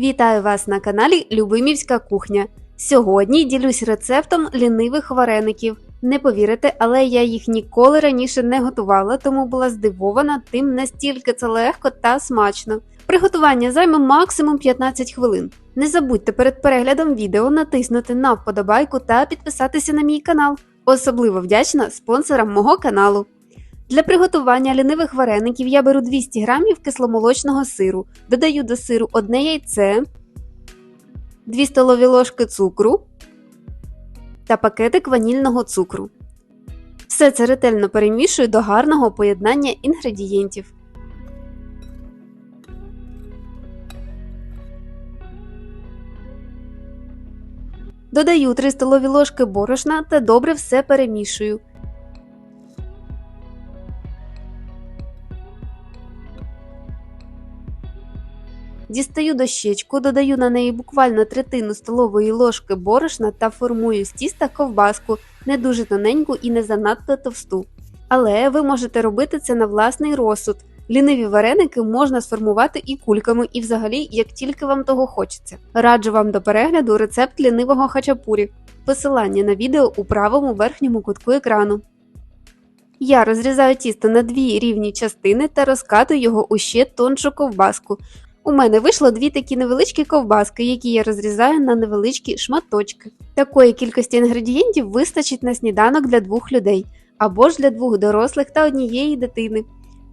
Вітаю вас на каналі Любимівська кухня. Сьогодні ділюсь рецептом лінивих вареників. Не повірите, але я їх ніколи раніше не готувала, тому була здивована тим, настільки це легко та смачно. Приготування займе максимум 15 хвилин. Не забудьте перед переглядом відео натиснути на вподобайку та підписатися на мій канал. Особливо вдячна спонсорам мого каналу. Для приготування лінивих вареників я беру 200 г кисломолочного сиру, додаю до сиру одне яйце, 2 столові ложки цукру та пакетик ванільного цукру. Все це ретельно перемішую до гарного поєднання інгредієнтів. Додаю 3 столові ложки борошна та добре все перемішую. Дістаю дощечку, додаю на неї буквально третину столової ложки борошна та формую з тіста ковбаску, не дуже тоненьку і не занадто товсту. Але ви можете робити це на власний розсуд. Ліниві вареники можна сформувати і кульками, і взагалі, як тільки вам того хочеться. Раджу вам до перегляду рецепт лінивого хачапурі. Посилання на відео у правому верхньому кутку екрану. Я розрізаю тісто на дві рівні частини та розкатую його у ще тоншу ковбаску. У мене вийшло дві такі невеличкі ковбаски, які я розрізаю на невеличкі шматочки. Такої кількості інгредієнтів вистачить на сніданок для двох людей або ж для двох дорослих та однієї дитини.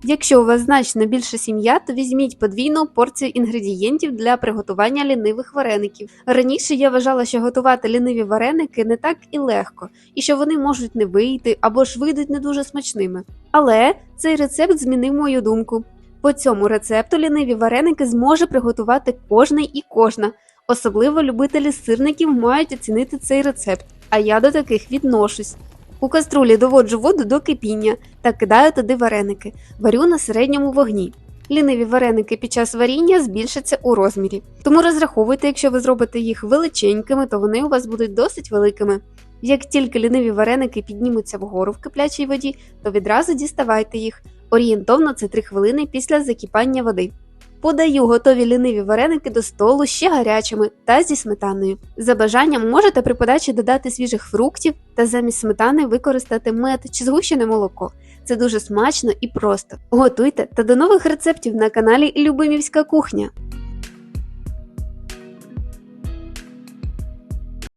Якщо у вас значно більша сім'я, то візьміть подвійну порцію інгредієнтів для приготування лінивих вареників. Раніше я вважала, що готувати ліниві вареники не так і легко, і що вони можуть не вийти або ж вийдуть не дуже смачними. Але цей рецепт змінив мою думку. По цьому рецепту ліниві вареники зможе приготувати кожний і кожна. Особливо любителі сирників мають оцінити цей рецепт, а я до таких відношусь. У каструлі доводжу воду до кипіння та кидаю туди вареники, варю на середньому вогні. Ліниві вареники під час варіння збільшаться у розмірі, тому розраховуйте, якщо ви зробите їх величенькими, то вони у вас будуть досить великими. Як тільки ліниві вареники піднімуться вгору в киплячій воді, то відразу діставайте їх. Орієнтовно це 3 хвилини після закипання води. Подаю готові ліниві вареники до столу ще гарячими та зі сметаною. За бажанням можете при подачі додати свіжих фруктів та замість сметани використати мед чи згущене молоко. Це дуже смачно і просто. Готуйте та до нових рецептів на каналі Любимівська кухня.